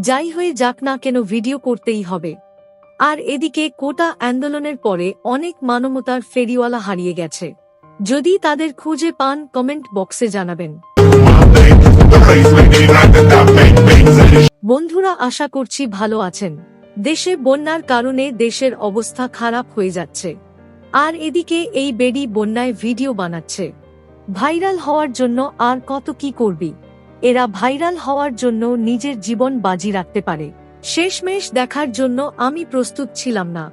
যাই হয়ে যাক না কেন ভিডিও করতেই হবে। আর এদিকে কোটা আন্দোলনের পরে অনেক মানবতার ফেরিওয়ালা হারিয়ে গেছে। যদি তাদের খুঁজে পান, কমেন্ট বক্সে জানাবেন। বন্ধুরা, আশা করছি ভালো আছেন। দেশে বন্যার কারণে দেশের অবস্থা খারাপ হয়ে যাচ্ছে। আর এদিকে এই বেডি বন্যায় ভিডিও বানাচ্ছে। ভাইরাল হওয়ার জন্য আর কত কি করবি? এরা ভাইরাল হওয়ার জন্য নিজের জীবন বাজি রাখতে পারে। শেষমেশ দেখার জন্য আমি প্রস্তুত ছিলাম না।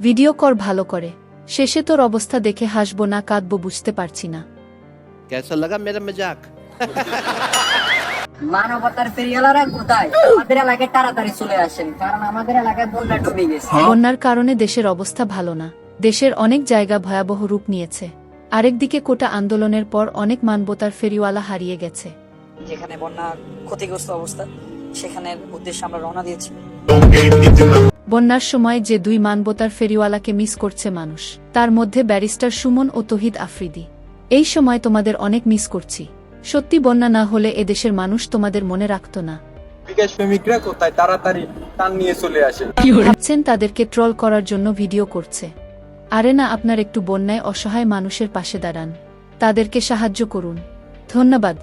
ভিডিও কর ভালো করে। শেষে তোর অবস্থা দেখে হাসবো না কাঁদবো বুঝতে পারছি না। কেসা লাগা মেরা মজাক? মানবতার কোথায়? আমাদের এলাকায় তাড়াতাড়ি চলে আসেন কারণ আমাদের এলাকায় বন্যা ডুবে গেছে। হ্যাঁ? বন্যার কারণে দেশের অবস্থা ভালো না। দেশের অনেক জায়গা ভয়াবহ রূপ নিয়েছে। আরেকদিকে কোটা আন্দোলনের পর অনেক মানবতার ফেরিওয়ালা হারিয়ে গেছে। যেখানে বন্যা ক্ষতিগ্রস্ত অবস্থা সেখানের উদ্দেশ্যে আমরা রওনা দিয়েছি। বন্যার সময় যে দুই মানবতার ফেরিওয়ালাকে মিস করছে মানুষ তার মধ্যে ব্যারিস্টার সুমন ও তহিদ আফ্রিদি। এই সময় তোমাদের অনেক মিস করছি। সত্যি বন্যা না হলে এদেশের মানুষ তোমাদের মনে রাখত না। বিকাশ কোথায়? তাড়াতাড়ি টান নিয়ে চলে আসে। ভাবছেন তাদেরকে ট্রল করার জন্য ভিডিও করছে। আরে না আপনার একটু বন্যায় অসহায় মানুষের পাশে দাঁড়ান। তাদেরকে সাহায্য করুন। ধন্যবাদ।